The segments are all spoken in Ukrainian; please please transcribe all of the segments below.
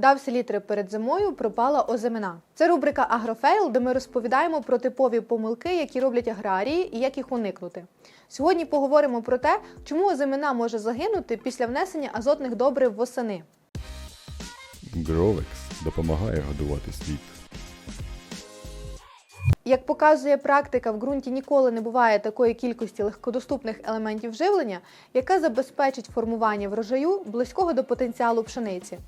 Дав селітри перед зимою, пропала озимина. Це рубрика Агрофейл, де ми розповідаємо про типові помилки, які роблять аграрії, і як їх уникнути. Сьогодні поговоримо про те, чому озимина може загинути після внесення азотних добрив восени. Гровекс допомагає годувати світ. Як показує практика, в ґрунті ніколи не буває такої кількості легкодоступних елементів живлення, яка забезпечить формування врожаю близького до потенціалу пшениці.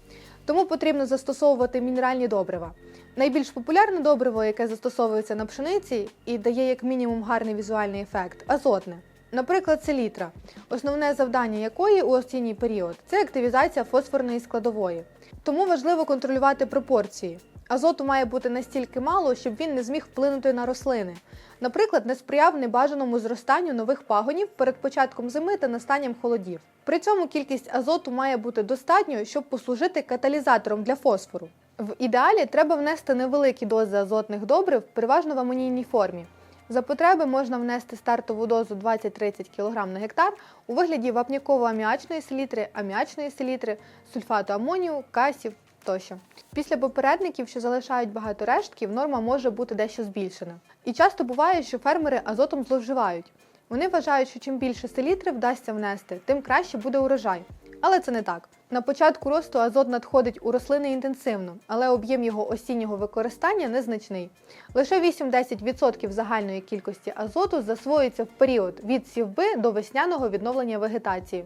Тому потрібно застосовувати мінеральні добрива. Найбільш популярне добриво, яке застосовується на пшениці і дає як мінімум гарний візуальний ефект азотне. Наприклад, селітра, основне завдання якої у осінній період це активізація фосфорної складової. Тому важливо контролювати пропорції. Азоту має бути настільки мало, щоб він не зміг вплинути на рослини. Наприклад, не сприяв небажаному зростанню нових пагонів перед початком зими та настанням холодів. При цьому кількість азоту має бути достатньою, щоб послужити каталізатором для фосфору. В ідеалі треба внести невеликі дози азотних добрив, переважно в амонійній формі. За потреби можна внести стартову дозу 20-30 кг на гектар у вигляді вапняково-аміачної селітри, аміачної селітри, сульфату амонію, касів тощо. Після попередників, що залишають багато рештків, норма може бути дещо збільшена. І часто буває, що фермери азотом зловживають. Вони вважають, що чим більше селітри вдасться внести, тим краще буде урожай. Але це не так. На початку росту азот надходить у рослини інтенсивно, але об'єм його осіннього використання незначний. Лише 8-10% загальної кількості азоту засвоюється в період від сівби до весняного відновлення вегетації.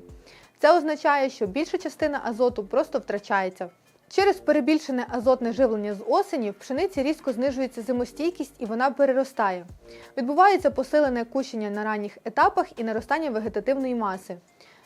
Це означає, що більша частина азоту просто втрачається. Через перебільшене азотне живлення з осені в пшениці різко знижується зимостійкість і вона переростає. Відбувається посилене кущення на ранніх етапах і наростання вегетативної маси.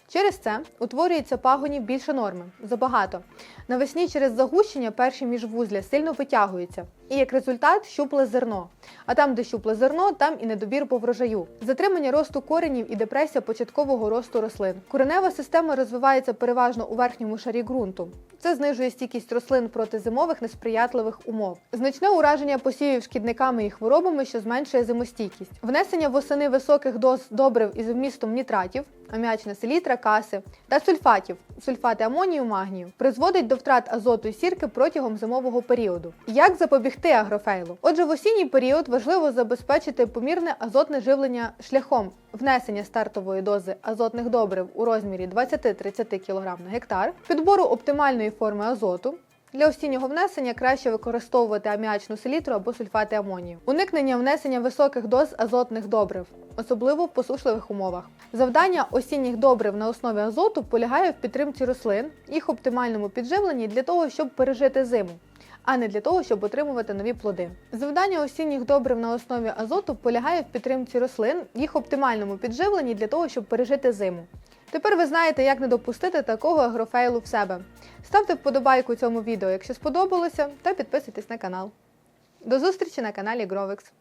Через це утворюється пагонів більше норми забагато. Навесні через загущення перші міжвузля сильно витягуються, і як результат щупле зерно. А там, де щупле зерно, там і недобір по врожаю. Затримання росту коренів і депресія початкового росту рослин. Коренева система розвивається переважно у верхньому шарі ґрунту. Це знижує стійкість рослин проти зимових несприятливих умов. Значне ураження посівів шкідниками і хворобами, що зменшує зимостійкість. Внесення восени високих доз добрив із вмістом нітратів, аміачна селітра, каси та сульфатів, сульфати амонію, магнію, призводить до втрат азоту і сірки протягом зимового періоду. Як запобігти агрофейлу? Отже, в осінній період важливо забезпечити помірне азотне живлення шляхом внесення стартової дози азотних добрив у розмірі 20-30 кг на гектар, підбору оптимальної форми азоту. Для осіннього внесення краще використовувати аміачну селітру або сульфати амонію. Уникнення внесення високих доз азотних добрив, особливо в посушливих умовах. Завдання осінніх добрив на основі азоту полягає в підтримці рослин, їх оптимальному підживленні для того, щоб пережити зиму. А не для того, щоб отримувати нові плоди. Завдання осінніх добрив на основі азоту полягає в підтримці рослин, їх оптимальному підживленні для того, щоб пережити зиму. Тепер ви знаєте, як не допустити такого агрофейлу в себе. Ставте вподобайку цьому відео, якщо сподобалося, та підписуйтесь на канал. До зустрічі на каналі Гровекс.